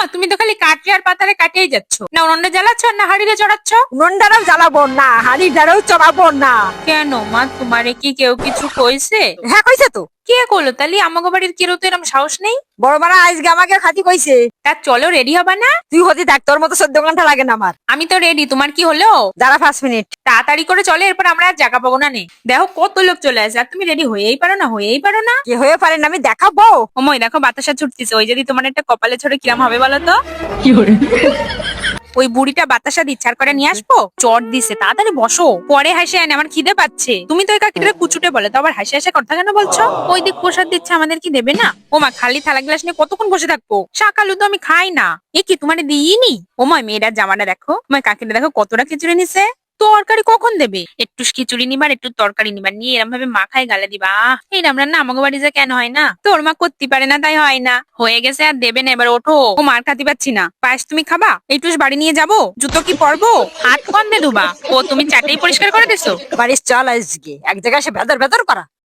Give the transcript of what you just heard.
মা তুমি তো খালি কাটলে আর পাতারে কাটিয়ে যাচ্ছ। না উনুনটা জ্বালাচ্ছ না হাড়িরে চড়াচ্ছ? নন্ডারাও জ্বালাবো না হাড়ি দ্বারাও চড়াবো না। কেন মা তোমারে কি কেউ কিছু কইছে? হ্যাঁ কইছে তো। কে করল? তাহলে আমাকে বাড়ির কেউ তো এরকম সাহস নেই? বড় মারা আজকে আমাকে খাতি কইছে। তা চলো রেডি হবা না? তুই হতি দেখ তোর মতো চোদ্দ ঘণ্টা লাগে না আমার। আমি তো রেডি তোমার কি হলো? দাঁড়া পাঁচ মিনিট তাড়াতাড়ি করে চলে এরপর আমরা আর জায়গা পাবো না নেই দেখো কত লোক চলে আসে আর তুমি রেডি হয়েই পারো না হয়েই পারো না? কি হয়ে পারে না আমি দেখাবো। ওময় দেখো বাতাসা ছুটতেছে ওই যদি তোমার একটা কপালে ছড়ে কিরাম হবে বলো তো? ওই বুড়িটা বাতাসা দিচ্ছে আর করে নিয়ে আসব? চট দিছে তাড়াতাড়ি বসো। পরে হাসে আনে আমার খিদে পাচ্ছে। তুমি তো ওই কাকিটা কুচুটে বলে তো আবার হাসি হাসে কথা কেন বলছো? ওই দিক প্রসাদ দিচ্ছে আমাদের কি দেবে না? ও মা খালি থালা গ্লাস নিয়ে কতক্ষণ বসে থাকব? শাকালু তো আমি খাই না। এ কি তোমার দিইনি? ওময় মেয়েটার জামাটা দেখো। ওময় কাকিটা দেখো কতটা খিচুড়ি নিছে। তরকারি কখন দেবে? একটু খিচুড়ি নিবার, একটু তরকারি নিবার। নিয়ে এরম ভাবে মাখায় গালে দিবা এই রাম রান্না আমাকে বাড়ি যা কেন হয় না? তোর মা করতে পারে না, তাই হয় না। হয়ে গেছে আর দেবে না, এবার ওঠো। ও মার খাতে পাচ্ছি না। পায়েস তুমি খাবা? একটু বাড়ি নিয়ে যাব? জুতো কি পরবো? হাত কন্দে দুবা ও তুমি চাটেই পরিষ্কার করে দিছো? বাড়ির চল আজকে এক জায়গায় সে ভেতর ভেতর করা।